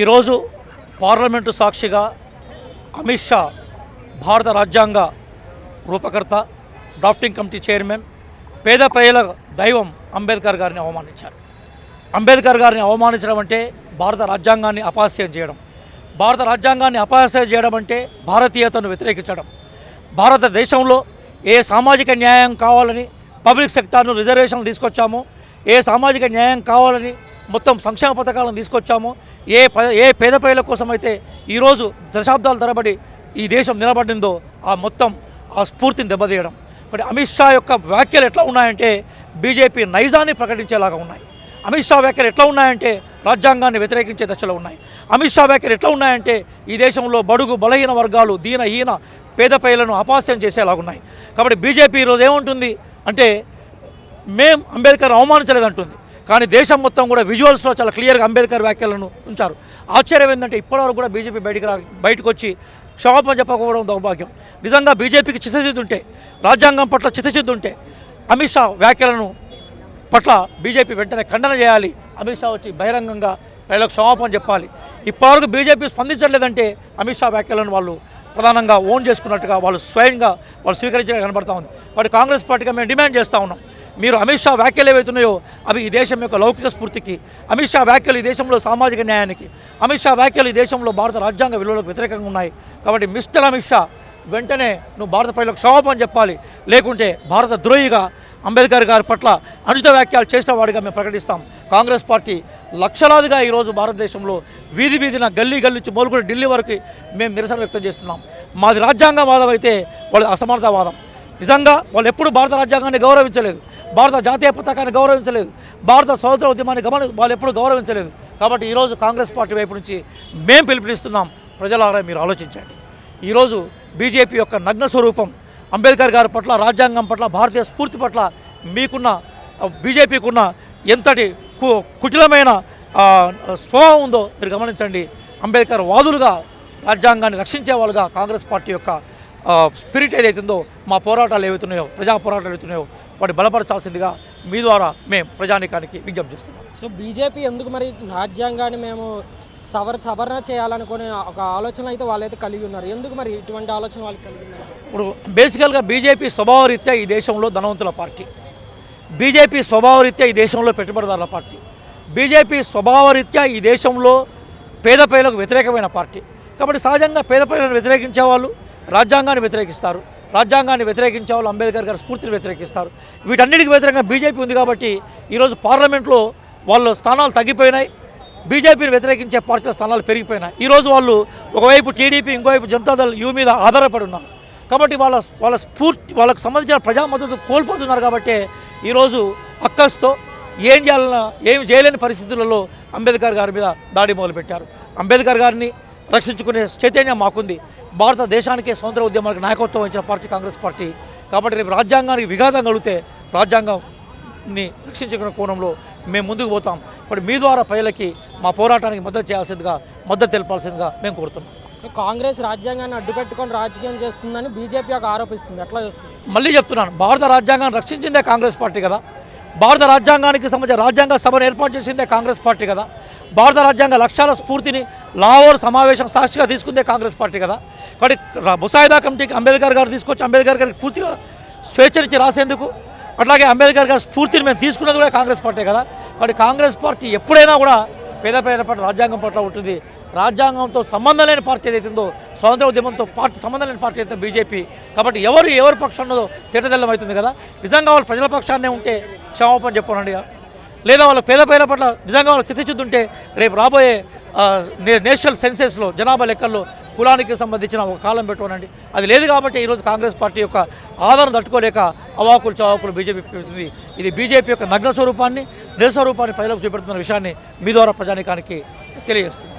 ఈరోజు పార్లమెంటు సాక్షిగా అమిత్ షా భారత రాజ్యాంగ రూపకర్త డ్రాఫ్టింగ్ కమిటీ చైర్మన్ పేద ప్రజల దైవం అంబేద్కర్ గారిని అవమానించారు. అంబేద్కర్ గారిని అవమానించడం అంటే భారత రాజ్యాంగాన్ని అపహాస్యం చేయడం. భారత రాజ్యాంగాన్ని అపహాస్యం చేయడం అంటే భారతీయతను వ్యతిరేకించడం. భారతదేశంలో ఏ సామాజిక న్యాయం కావాలని పబ్లిక్ సెక్టార్ను రిజర్వేషన్లు తీసుకొచ్చామో ఏ సామాజిక న్యాయం కావాలని మొత్తం సంక్షేమ పథకాలను తీసుకొచ్చామో. ఏ ఏ పేద ప్రజల కోసం అయితే ఈరోజు దశాబ్దాల తరబడి ఈ దేశం నిలబడిందో ఆ మొత్తం ఆ స్ఫూర్తిని దెబ్బతీయడం. మరి అమిత్ షా యొక్క వ్యాఖ్యలు ఎట్లా ఉన్నాయంటే బీజేపీ నైజాన్ని ప్రకటించేలాగా ఉన్నాయి. అమిత్ షా వ్యాఖ్యలు ఎట్లా ఉన్నాయంటే రాజ్యాంగాన్ని వ్యతిరేకించే దశలో ఉన్నాయి. అమిత్ షా వ్యాఖ్యలు ఎట్లా ఉన్నాయంటే ఈ దేశంలో బడుగు బలహీన వర్గాలు దీన హీన పేద ప్రజలను అపాస్యం చేసేలాగున్నాయి కాబట్టి బీజేపీ ఈరోజు ఏముంటుంది అంటే మేం అంబేద్కర్ అవమానించలేదంటుంది. కానీ దేశం మొత్తం కూడా విజువల్స్లో చాలా క్లియర్గా అంబేద్కర్ వ్యాఖ్యలను ఉంచారు. ఆశ్చర్యం ఏంటంటే ఇప్పటివరకు కూడా బీజేపీ బయటికి రా బయటకు వచ్చి క్షమాపణ చెప్పకపోవడం దౌర్భాగ్యం. నిజంగా బీజేపీకి చిత్తశుద్ధి ఉంటే రాజ్యాంగం పట్ల చిత్తశుద్ధి ఉంటే అమిత్ షా వ్యాఖ్యలను పట్ల బీజేపీ వెంటనే ఖండన చేయాలి. అమిత్ షా వచ్చి బహిరంగంగా ప్రజలకు క్షమాపణ చెప్పాలి. ఇప్పటివరకు బీజేపీ స్పందించట్లేదంటే అమిత్ షా వ్యాఖ్యలను వాళ్ళు ప్రధానంగా ఓన్ చేసుకున్నట్టుగా వాళ్ళు స్వయంగా వాళ్ళు స్వీకరించడం కనబడతా ఉంది. వాటి కాంగ్రెస్ పార్టీగా మేము డిమాండ్ చేస్తూ ఉన్నాం. మీరు అమిత్ షా వ్యాఖ్యలు ఏవైతున్నాయో అవి ఈ దేశం యొక్క లౌకిక స్ఫూర్తికి అమిత్ షా వ్యాఖ్యలు ఈ దేశంలో సామాజిక న్యాయానికి అమిత్ షా వ్యాఖ్యలు ఈ దేశంలో భారత రాజ్యాంగ విలువలకు వ్యతిరేకంగా ఉన్నాయి. కాబట్టి మిస్టర్ అమిత్ షా వెంటనే నువ్వు భారత ప్రజలకు క్షమాపణ చెప్పాలి. లేకుంటే భారత ద్రోహిగా అంబేద్కర్ గారి పట్ల అనుచిత వ్యాఖ్యలు చేసిన వాడిగా మేము ప్రకటిస్తాం. కాంగ్రెస్ పార్టీ లక్షలాదిగా ఈరోజు భారతదేశంలో వీధి వీధిన గల్లీ గల్లీ నుంచి ఢిల్లీ వరకు మేము నిరసన వ్యక్తం చేస్తున్నాం. మాది రాజ్యాంగవాదం అయితే వాళ్ళది అసమర్థవాదం నిజంగా వాళ్ళు ఎప్పుడు భారత రాజ్యాంగాన్ని గౌరవించలేదు. భారత జాతీయ పతాకాన్ని గౌరవించలేదు. భారత స్వతంత్ర ఉద్యమాన్ని గమని వాళ్ళు ఎప్పుడు గౌరవించలేదు. కాబట్టి ఈరోజు కాంగ్రెస్ పార్టీ వైపు నుంచి మేము పిలుపునిస్తున్నాం. ప్రజలారా మీరు ఆలోచించండి. ఈరోజు బీజేపీ యొక్క నగ్న స్వరూపం అంబేద్కర్ గారి పట్ల రాజ్యాంగం పట్ల భారతీయ స్ఫూర్తి పట్ల మీకున్న బీజేపీకున్న ఎంతటి కు- కుటిలమైన స్వభావం ఉందో మీరు గమనించండి. అంబేద్కర్ వాదులుగా రాజ్యాంగాన్ని రక్షించే వాళ్ళుగా కాంగ్రెస్ పార్టీ యొక్క స్పిరిట్ ఏదైతుందో మా పోరాటాలు ఏవైతున్నాయో ప్రజా పోరాటాలు ఏవైతున్నాయో వాటి బలపరచాల్సిందిగా మీ ద్వారా మేము ప్రజానికానికి విజ్ఞప్తి చేస్తున్నాం. సో బీజేపీ ఎందుకు మరి రాజ్యాంగాన్ని మేము సవర సవరణ చేయాలనుకునే ఒక ఆలోచన అయితే వాళ్ళైతే కలిగి ఉన్నారు. ఎందుకు మరి ఇటువంటి ఆలోచన వాళ్ళకి కలిగి ఉన్నారు? ఇప్పుడు బేసికల్గా బీజేపీ స్వభావరీత్యా ఈ దేశంలో ధనవంతుల పార్టీ. బీజేపీ స్వభావరీత్యా ఈ దేశంలో పెట్టుబడిదారుల పార్టీ. బీజేపీ స్వభావరీత్యా ఈ దేశంలో పేద ప్రజలకు వ్యతిరేకమైన పార్టీ. కాబట్టి సహజంగా పేద ప్రజలను వ్యతిరేకించే వాళ్ళు రాజ్యాంగాన్ని వ్యతిరేకిస్తారు. రాజ్యాంగాన్ని వ్యతిరేకించే వాళ్ళు అంబేద్కర్ గారి స్ఫూర్తిని వ్యతిరేకిస్తారు. వీటన్నిటికి వ్యతిరేకంగా బీజేపీ ఉంది కాబట్టి ఈరోజు పార్లమెంట్లో వాళ్ళ స్థానాలు తగ్గిపోయినాయి. బీజేపీని వ్యతిరేకించే పార్టీల స్థానాలు పెరిగిపోయినాయి. ఈరోజు వాళ్ళు ఒకవైపు టీడీపీ ఇంకోవైపు జనతాదళ యూ మీద ఆధారపడి ఉన్నారు. కాబట్టి వాళ్ళ వాళ్ళ స్ఫూర్తి వాళ్ళకు సంబంధించిన ప్రజా మద్దతు కోల్పోతున్నారు కాబట్టి ఈరోజు అక్కస్తో ఏం చేయాలన్నా ఏం చేయలేని పరిస్థితులలో అంబేద్కర్ గారి మీద దాడి మొదలుపెట్టారు. అంబేద్కర్ గారిని రక్షించుకునే చైతన్యం మాకుంది. భారతదేశానికే స్వతంత్ర ఉద్యమానికి నాయకత్వం వహించిన పార్టీ కాంగ్రెస్ పార్టీ. కాబట్టి రేపు రాజ్యాంగానికి విఘాతం కలిగితే రాజ్యాంగాన్ని రక్షించుకునే కోణంలో మేము ముందుకు పోతాం. కాబట్టి మీ ద్వారా ప్రజలకి మా పోరాటానికి మద్దతు చేయాల్సిందిగా మద్దతు తెలపాల్సిందిగా మేము కోరుతున్నాం. కాంగ్రెస్ రాజ్యాంగాన్ని అడ్డుపెట్టుకొని రాజకీయం చేస్తుందని బీజేపీ ఒక ఆరోపిస్తుంది. ఎట్లా చూస్తుంది? మళ్ళీ చెప్తున్నాను భారత రాజ్యాంగాన్ని రక్షించిందే కాంగ్రెస్ పార్టీ కదా. భారత రాజ్యాంగానికి సంబంధించిన రాజ్యాంగ సభను ఏర్పాటు చేసిందే కాంగ్రెస్ పార్టీ కదా. భారత రాజ్యాంగ లక్ష్యాల స్ఫూర్తిని లాహోర్ సమావేశం సాక్షిగా తీసుకుందే కాంగ్రెస్ పార్టీ కదా. కాబట్టి ముసాయిదా కమిటీకి అంబేద్కర్ గారు తీసుకొచ్చి అంబేద్కర్ గారికి పూర్తిగా స్వేచ్ఛనిచ్చి రాసేందుకు అట్లాగే అంబేద్కర్ గారి స్ఫూర్తిని మేము తీసుకున్నది కూడా కాంగ్రెస్ పార్టీ కదా. కాబట్టి కాంగ్రెస్ పార్టీ ఎప్పుడైనా కూడా పేద పేద పట్ల రాజ్యాంగం పట్ల ఉంటుంది. రాజ్యాంగంతో సంబంధం లేని పార్టీ ఏదైతుందో స్వాతంత్ర ఉద్యమంతో పార్టీ సంబంధం లేని పార్టీ అయితే బీజేపీ కాబట్టి ఎవరు ఎవరి పక్షంలో తిట్టదెల్లం అవుతుంది కదా. నిజంగా వాళ్ళు ప్రజల పక్షాన్నే ఉంటే క్షమాపణ చెప్పనండి లేదా వాళ్ళ పేద పేద పట్ల నిజంగా వాళ్ళు చిత్తచిద్దుంటే ఉంటే రేపు రాబోయే నే- నేషనల్ సెన్సెస్లో జనాభా లెక్కల్లో కులానికి సంబంధించిన ఒక కాలం పెట్టుకోనండి. అది లేదు కాబట్టి ఈరోజు కాంగ్రెస్ పార్టీ యొక్క ఆదరణ తట్టుకోలేక అవాకులు చవాకులు బీజేపీ పెడుతుంది. ఇది బీజేపీ యొక్క నగ్న స్వరూపాన్ని నిజ స్వరూపాన్ని ప్రజలకు చూపెడుతున్న విషయాన్ని మీ ద్వారా ప్రజానికానికి తెలియజేస్తుంది.